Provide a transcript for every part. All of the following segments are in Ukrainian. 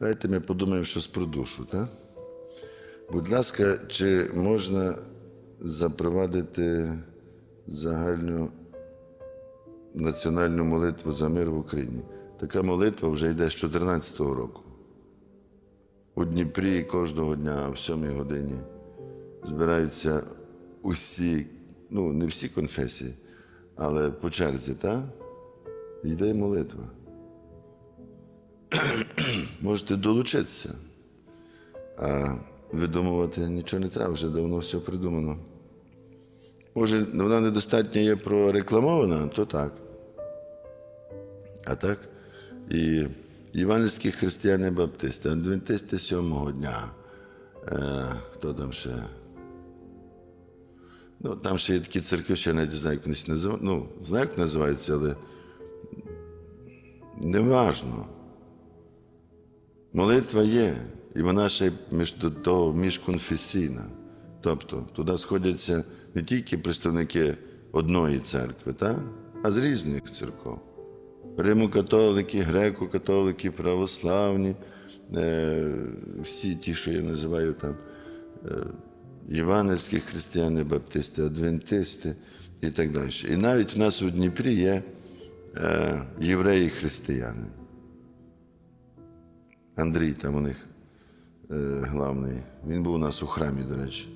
Давайте ми подумаємо щось про душу, так? Будь ласка, чи можна запровадити загальну національну молитву за мир в Україні? Така молитва вже йде з 2014 року. У Дніпрі кожного дня о 7 годині збираються усі, ну, не всі конфесії, але по черзі, так? Йде молитва. Можете долучитися. А видумувати нічого не треба, вже давно все придумано. Може, вона недостатньо є прорекламована, то так. А так, і євангельські християни баптисти, адвентисти сьомого дня. Е, хто там ще? Ну, там ще є такі церкви, що я навіть знаю, як вони називаються. Ну, знаю, як називаються, але не важно. Молитва є, і вона ще між, того міжконфесійна. Тобто туди сходяться не тільки представники одної церкви, та? а з різних церков. Римокатолики, греко-католики, православні, е, всі ті, що я називаю там е, євангельські християни, баптисти, адвентисти і так далі. І навіть у нас у Дніпрі є е, євреї-християни. Андрій там у них е, главний. Він був у нас у храмі, до речі,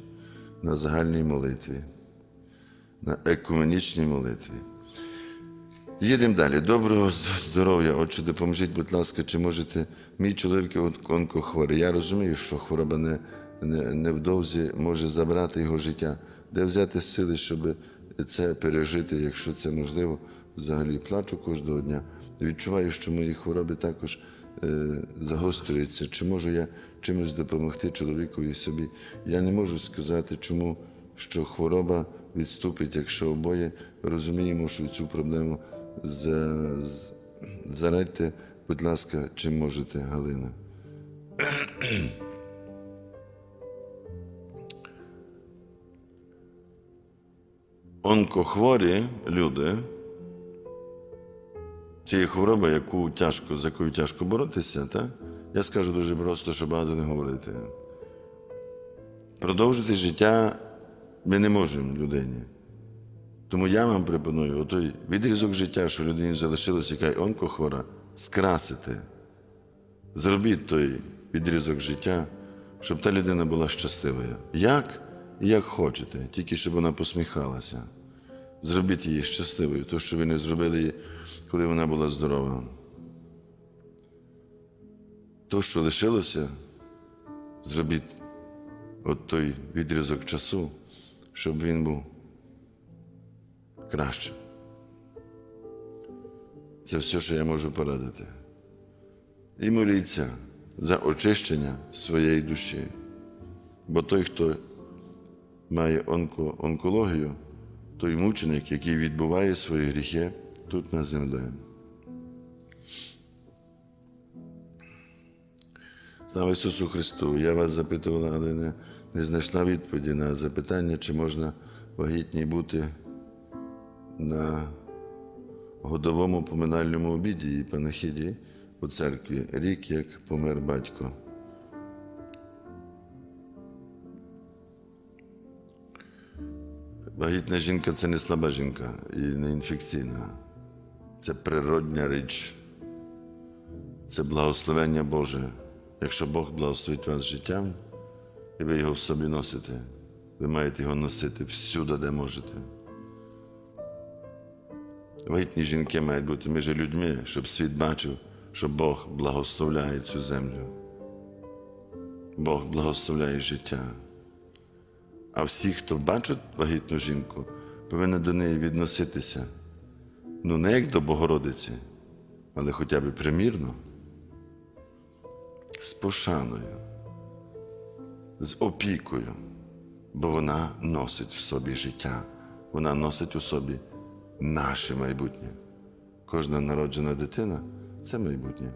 на загальній молитві, на екуменічній молитві. Їдемо далі. Доброго здоров'я, отче, допоможіть, будь ласка, чи можете мій чоловік он- онкохворий. Я розумію, що хвороба не, не, невдовзі може забрати його життя. Де взяти сили, щоб це пережити, якщо це можливо, взагалі плачу кожного дня. Відчуваю, що мої хвороби також е, загострюються. Чи можу я чимось допомогти чоловікові собі? Я не можу сказати, чому що хвороба відступить, якщо обоє розуміємо, що цю проблему за- зарадьте, будь ласка, чим можете, Галина. Онкохворі люди, цієї хвороби, яку тяжко, з якою тяжко боротися, так? я скажу дуже просто, щоб багато не говорити. Продовжити життя ми не можемо людині. Тому я вам пропоную той відрізок життя, що людині залишилось, яка й онкохвора, скрасити. Зробіть той відрізок життя, щоб та людина була щасливою. Як? Як хочете, тільки щоб вона посміхалася. Зробіть її щасливою, то, що ви не зробили її, коли вона була здорова. То, що лишилося, зробіть от той відрізок часу, щоб він був кращим. Це все, що я можу порадити. І моліться за очищення своєї душі. Бо той, хто має онко, онкологію, той мученик, який відбуває свої гріхи тут на землі. Слава Ісусу Христу! Я вас запитувала, але не, не знайшла відповіді на запитання, чи можна вагітній бути на годовому поминальному обіді і панахіді у церкві рік, як помер батько. Вагітна жінка це не слаба жінка і не інфекційна. Це природня річ. Це благословення Боже. Якщо Бог благословить вас життям, і ви його в собі носите, ви маєте його носити всюди, де можете. Вагітні жінки мають бути між людьми, щоб світ бачив, що Бог благословляє цю землю. Бог благословляє життя. А всі, хто бачить вагітну жінку, повинні до неї відноситися. Ну, не як до Богородиці, але хоча б примірно, з пошаною, з опікою, бо вона носить в собі життя, вона носить у собі наше майбутнє. Кожна народжена дитина це майбутнє.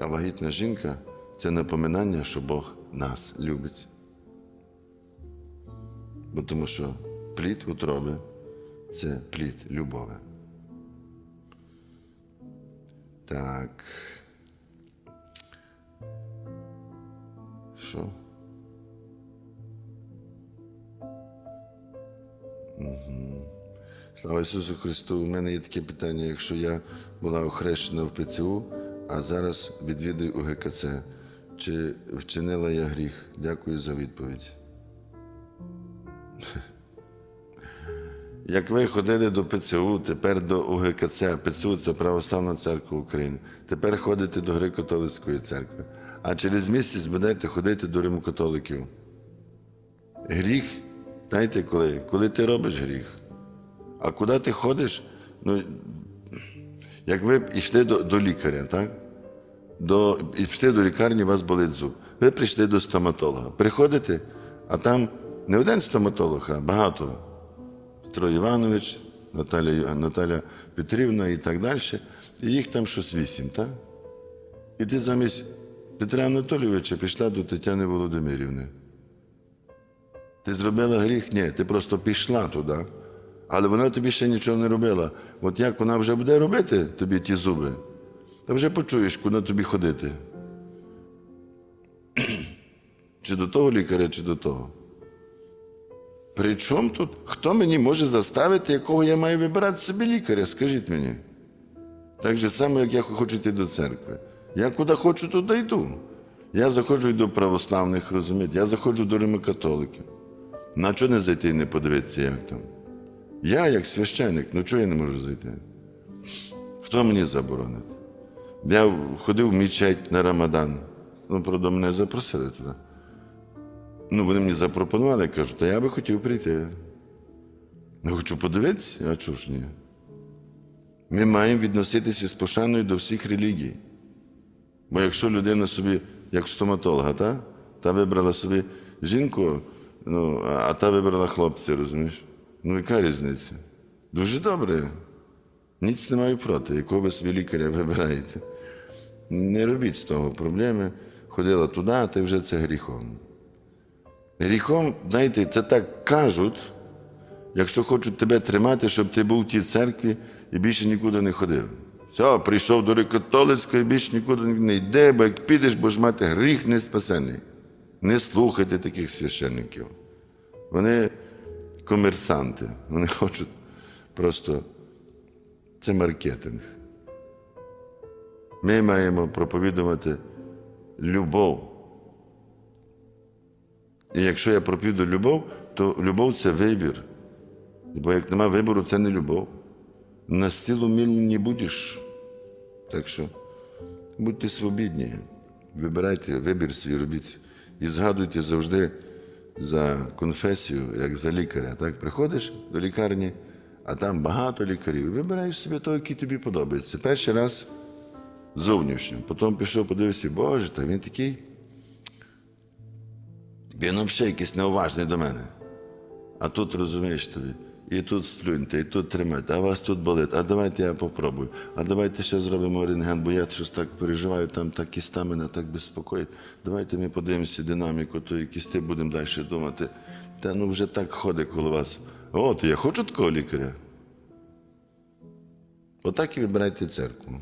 А вагітна жінка це напоминання, що Бог нас любить. Бо тому що плід утроби це плід любові. Так. Що? Угу. Слава Ісусу Христу! У мене є таке питання, якщо я була охрещена в ПЦУ, а зараз відвідую УГКЦ, чи вчинила я гріх? Дякую за відповідь. Як ви ходили до ПЦУ, тепер до УГКЦ, ПЦУ це Православна Церква України, тепер ходите до Греко-католицької церкви, а через місяць будете ходити до римокатоликів. Гріх, знаєте коли? Коли ти робиш гріх. А куди ти ходиш? Ну, як ви йшли до, до лікаря, так? До, і пішли до лікарні, у вас болить зуб. Ви прийшли до стоматолога. Приходите, а там не один стоматолог, а багато. Петро Іванович, Наталя, Наталя Петрівна і так далі. І їх там щось вісім, так? І ти замість Петра Анатолійовича пішла до Тетяни Володимирівни. Ти зробила гріх? Ні, ти просто пішла туди. Але вона тобі ще нічого не робила. От як вона вже буде робити тобі ті зуби, ти вже почуєш, куди тобі ходити. Чи до того лікаря, чи до того. При чому тут? Хто мені може заставити, якого я маю вибирати собі лікаря? Скажіть мені. Так же само, як я хочу йти до церкви. Я куди хочу, туди йду. Я заходжу до православних, розумієте, я заходжу до римокатоликів. На чого не зайти і не подивитися, як там? Я, як священник, ну чого я не можу зайти? Хто мені заборонить? Я ходив в мечеть на Рамадан. Ну, правда, мене запросили туди. Ну, вони мені запропонували, я кажу, та я би хотів прийти. Ну, хочу подивитися, а чого ж ні? Ми маємо відноситися з пошаною до всіх релігій. Бо якщо людина собі, як стоматолога, та, та вибрала собі жінку, ну, а та вибрала хлопця, розумієш? Ну, яка різниця? Дуже добре. Ніц не маю проти, якого ви собі лікаря вибираєте. Не робіть з того проблеми. Ходила туди, а ти вже це гріхом. Гріхом, знаєте, це так кажуть, якщо хочуть тебе тримати, щоб ти був в тій церкві і більше нікуди не ходив. Все, прийшов до католицької, більше нікуди не йде, бо як підеш, будеш мати гріх не спасений. Не слухайте таких священників. Вони комерсанти, вони хочуть просто це маркетинг. Ми маємо проповідувати любов. І якщо я проповідую любов, то любов це вибір. Бо як нема вибору, це не любов. На мільні не будеш. Так що будьте свобідні, вибирайте вибір свій робіть. І згадуйте завжди за конфесію, як за лікаря. Так, приходиш до лікарні, а там багато лікарів. Вибираєш собі того, який тобі подобається. Перший раз зовнішньо, потім пішов, подивився, Боже, та він такий. Він взагалі якийсь неуважний до мене. А тут розумієш тобі, і тут сплюньте, і тут тримайте, а вас тут болить, а давайте я попробую. А давайте ще зробимо рентген, бо я щось так переживаю, там так кіста мене так безпокоїть. Давайте ми подивимося динаміку, то і кісти будемо далі думати. Та ну вже так ходить коло вас. От, я хочу такого лікаря. Отак і вибирайте церкву.